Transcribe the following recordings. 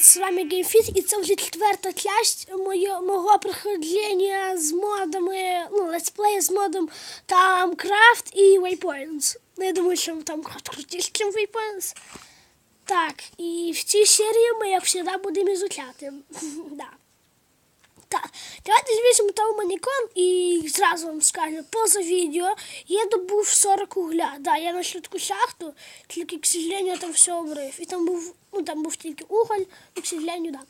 з вами GameFit і це вже четверта часть моє, мого проходження з модами, ну, летсплея з модом там Craft і Waypoints. Ну, я думаю, що там Craft крутіше, ніж Waypoints. Так, і в цій серії ми, як завжди, будемо ізучати. да. Так, давайте звісимо там манікон і зразу вам скажу, поза відео я добув 40 угля. Да, я знайшов таку шахту, тільки, к сожалению, там все обрив. І там був, ну там був тільки уголь, і, к сожалению, да.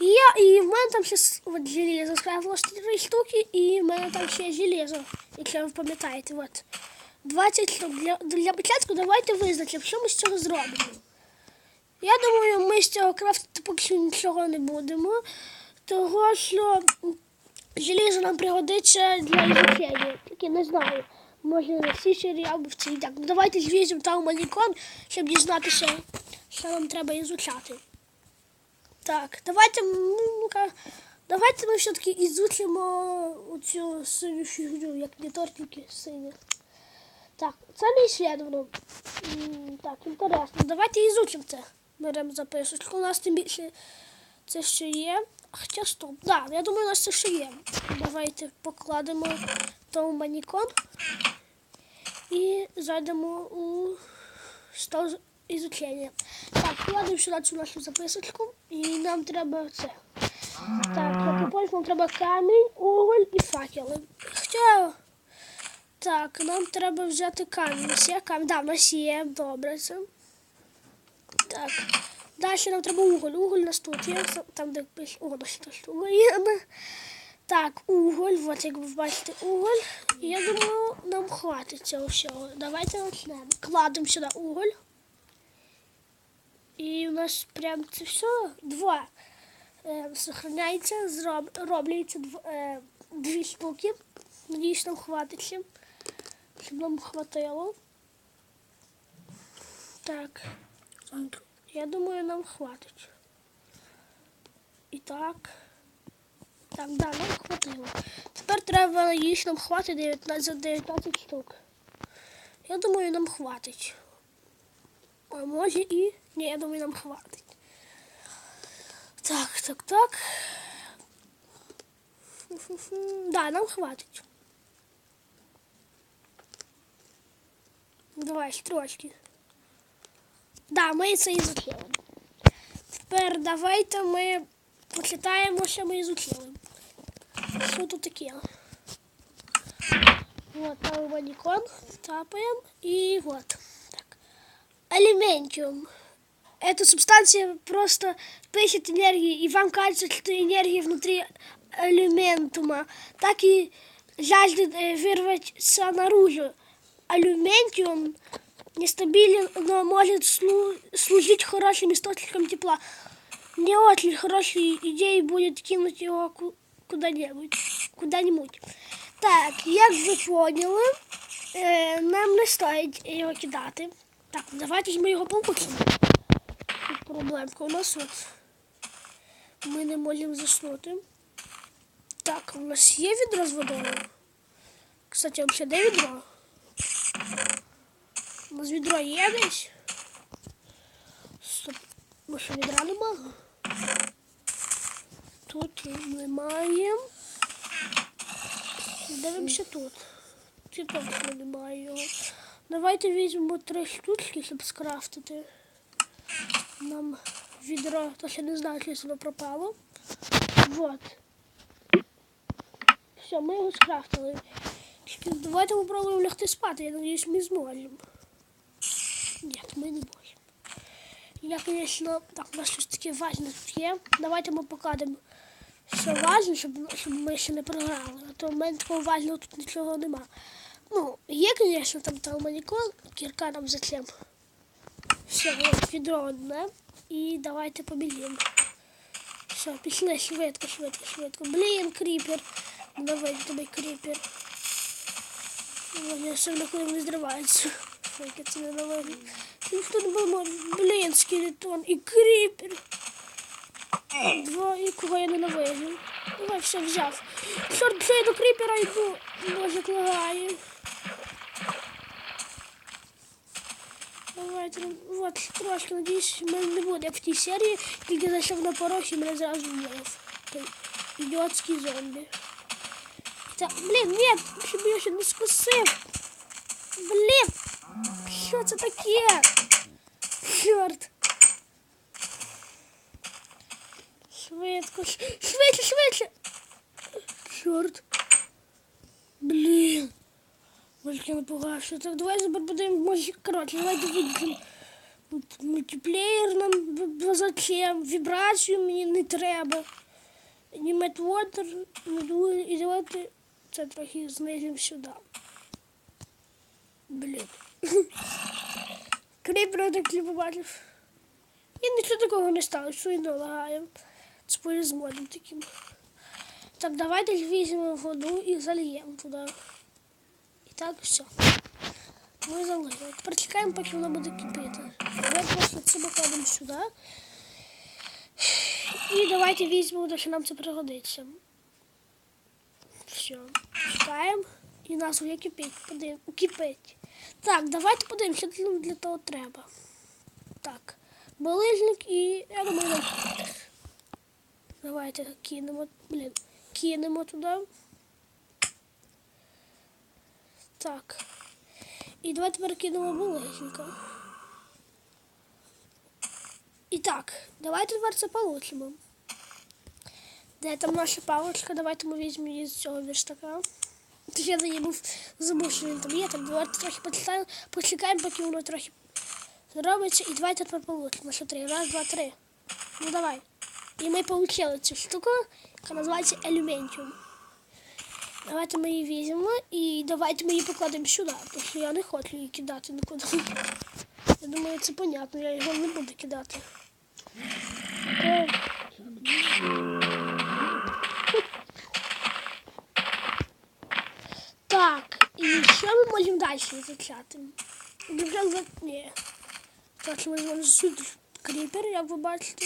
І я, і в мене там ще от железо скрафилось 3 штуки, і в мене там ще железо, якщо ви пам'ятаєте, от. 20 штук. Для, для початку давайте визначимо, що ми з цього зробимо. Я думаю, ми з цього крафтити поки що нічого не будемо, того що м, желізо нам пригодиться для ізучення. Тільки не знаю. Може на цій серії або в цій. Ну давайте звізимо там манікон, щоб дізнатися, що нам треба ізучати. Так, давайте, ну-ка, давайте ми все-таки ізучимо оцю синю фігню, як не тортики сині. Так, це не ісследовано. Так, інтересно. Давайте ізучимо це. Беремо записочку. У нас тим більше це ще є. Хоча стоп. Так, да, я думаю, у нас це ще є. Давайте покладемо манікон і зайдемо у стол ізучення. Так, кладемо сюди цю нашу записочку і нам треба це. Так, і нам треба камінь, уголь і факели. Хоча так, нам треба взяти камінь. Є камінь. Да, в нас є. Добре це. Так. Далі нам треба уголь. Уголь у нас тут є. Там, де пише. О, Так, уголь. От як ви бачите, уголь. Я думаю, нам хватить цього всього. Давайте почнемо. Кладемо сюди уголь. І у нас прям це все два. Е, сохраняється, зроб, робляться дв, е, дві штуки. Надіюсь, нам хватить. Щоб нам хватило. Так. Я думаю, нам хватить. І так. Так, да, нам хватило. Тепер треба їх нам хватить 19, 19 штук. Я думаю, нам хватить. А може і. Ні, я думаю, нам хватить. Так, так, так. Фу-фу-фу. Да, нам хватить. Давай, строчки. Да, ми це і ізучили. Тепер давайте ми почитаємо, що ми ізучили. Що тут таке? Вот, там манікон, тапаем и вот. Так. Элементиум. Эта субстанция просто пишет энергии, и вам кажется, что энергия внутри элементума, так и жаждет э, вырваться наружу. Алюментиум нестабилен, но может слу- служить хорошим источником тепла. Не очень хорошей идеей будет кинуть его ку- куда-нибудь. Куда-нибудь. Так, як ви поняли, е, нам не стоїть його кидати. Так, давайте ми його получимо. Тут проблемка у нас от. Ми не можемо заснути. Так, у нас є відро з водою. Кстати, взагалі де відро? У нас відро є десь? Стоп. Що відра нема? Тут немає. Дивимося тут. Чи точно немає його. Давайте візьмемо три штучки, щоб скрафтити. Нам відро, то ще не знаю, чи воно пропало. Вот. Все, ми його скрафтили. Давайте попробуємо лягти спати. Я надіюсь, ми зможемо. Ні, ми не можемо. Я, звісно, так, у нас щось таке важне тут є. Давайте ми покладемо все важне, щоб, щоб ми ще не програли. А то в мене такого важного тут нічого нема. Ну, є, звісно, там манікон, кірка нам зачем. Все, відро одне. І давайте побіжимо. Все, пішли швидко, швидко, швидко. Блін, кріпер. Давай тобі кріпер. Ой, Я сильно коли не зривається. Яке це ненависно. Ніхто не було. Блін, скелетон і кріпер. Два, і кого я ненавижу. Давай все взяв. Чорт, все, я до кріпера йду. Боже, лагає. Давай. давайте. ну, От, трошки, надіюсь, в мене не буде, як в тій серії, тільки зайшов на порог і мене зразу вбив. Ідіотський зомбі. Та, блін, ні, щоб я ще не скусив. Блін, що це таке? Чорт. Швидко, швидше, швидше. Чорт. Блін. Я напугав, що так давай забудемо, коротше, давайте вийдемо. Мультиплеєр нам зачем, вібрацію мені не треба. Німет Water, і давайте це трохи знизимо сюди. Блін. Так не. І нічого такого не сталося, що і не лагає. Це з модом таким. Так, давайте візьмемо воду і зальємо туди. І так, все. Ми залили. Тепер чекаємо, поки воно буде кипіти. Ми просто це покладемо сюди. І давайте візьмемо, те, що нам це пригодиться. Все. Чекаємо. І нас вже кипить. Кипить. Так, давайте подивимося, що нам для того треба. Так. Балижник і. Я Давайте кинемо, блін, кинемо туди. Так. І давайте перекинемо булежника. І так, давайте тепер це получимо. Де там наша паличка? Давайте ми візьмемо її з цього верстака. Я не був забув, що він там є. Так, давайте трохи почекаємо, почекаємо, поки воно трохи зробиться. І давайте тепер получимо. Що три? Раз, два, три. Ну давай. І ми отримали цю штуку, яка називається елементіум. Давайте ми її візьмемо і давайте ми її покладемо сюди, тому що я не хочу її кидати нікуди. Я думаю, це понятно, я його не буду кидати. Е, Так, і що ми можемо далі визначати? Наприклад, ні. Так, що ми зможемо сюди кріпер, як ви бачите.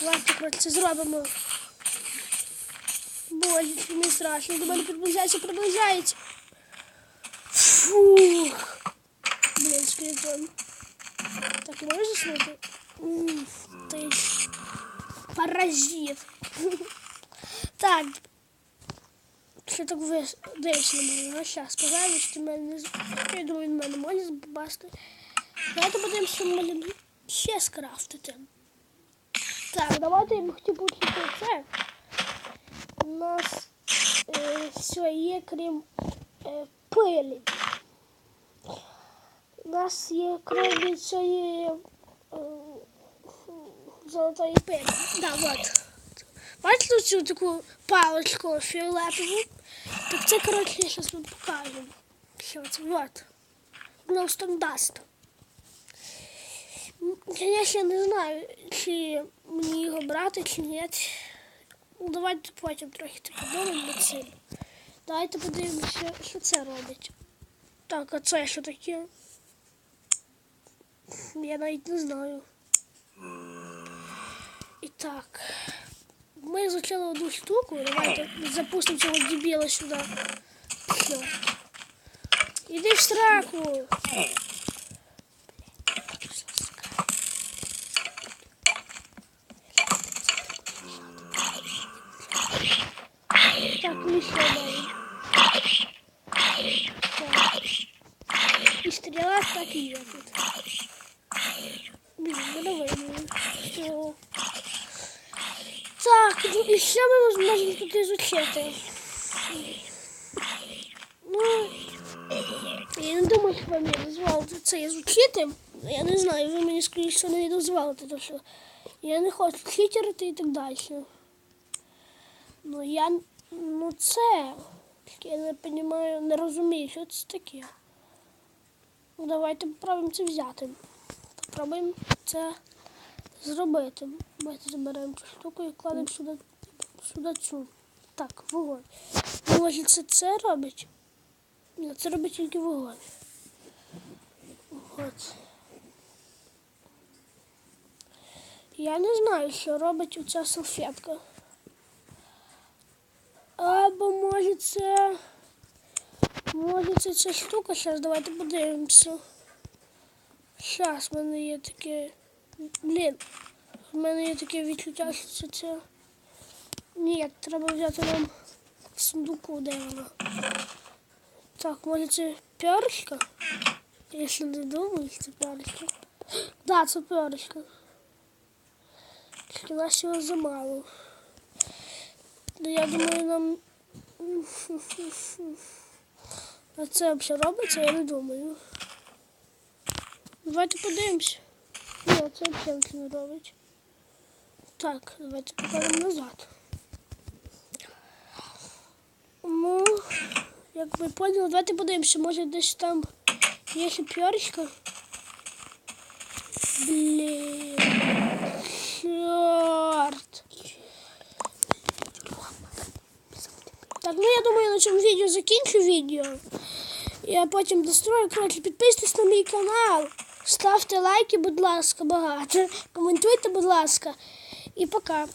Давайте коротше, це зробимо. Боже, мені страшно. До мене приближається, приближається. Фух. Блін, скрипом. Так, і можеш заснути? М, Ти ж паразит. Так. Що так ви дивишся на мене? А зараз погано, що мене Я думаю, він мене може побачити. Давайте будемо ще малюнки ще скрафтити. Так, давайте я б хотів почути це. У нас е, все є, крім е, пилі. У нас є крім цієї е, золотої пилі. Да, от. Бачите цю таку паличку фіолетову? Так це, коротше, я зараз вам покажу. Що це? Вот. Glowstone Dust. Я не знаю, чи мені його брати, чи ні. Ну, давайте потім трохи подумаємо цим. Давайте подивимося, що це робить. Так, а це що таке? Я навіть не знаю. І так. Ми изучали одну штуку. Давайте запустимо цього дебіла сюди. Все. Іди в сраку. Так, ну еще дай. Так. И стрела так и я тут. Блин, ну давай, ну. Все. Так, ну і що ми можемо тут изучити? Ну, я не думаю, що вам не дозволити це изучити. Я не знаю, ви мені скоріше не дозволите, тому що я не хочу читерити і так далі. Ну я ну це. Я не розумію, не розумію, що це таке. Ну, давайте попробуємо це взяти. Попробуємо це зробити. Давайте заберемо цю штуку і кладемо сюди, сюди цю. Так, вогонь. Може це це робить? Це робить тільки вогонь. От. Я не знаю, що робить оця салфетка. Або може це. Може це ця штука, зараз давайте подивимося. Щас, в мене є таке. Блін. В мене є таке відчуття, що це. це... Ні, треба взяти нам в сундуку, де вона. Так, може це перышко? Я ще не думаю, що це перышко. Да, це перышко. Тільки нас його замало. Ну, я думаю, нам. А це взагалі робиться, я не думаю. Давайте подивимось. Ні, це взагалі не робить. Так, давайте покажемо назад. Ну, як ви поняли, давайте подивимося, може десь там є п'ярочка. Блін. Чорт. Так, ну я думаю, на цьому відео закінчу відео. Я потім дострою. Коротше, підписуйтесь на мій канал. Ставте лайки, будь ласка, багато. Коментуйте, будь ласка. І пока.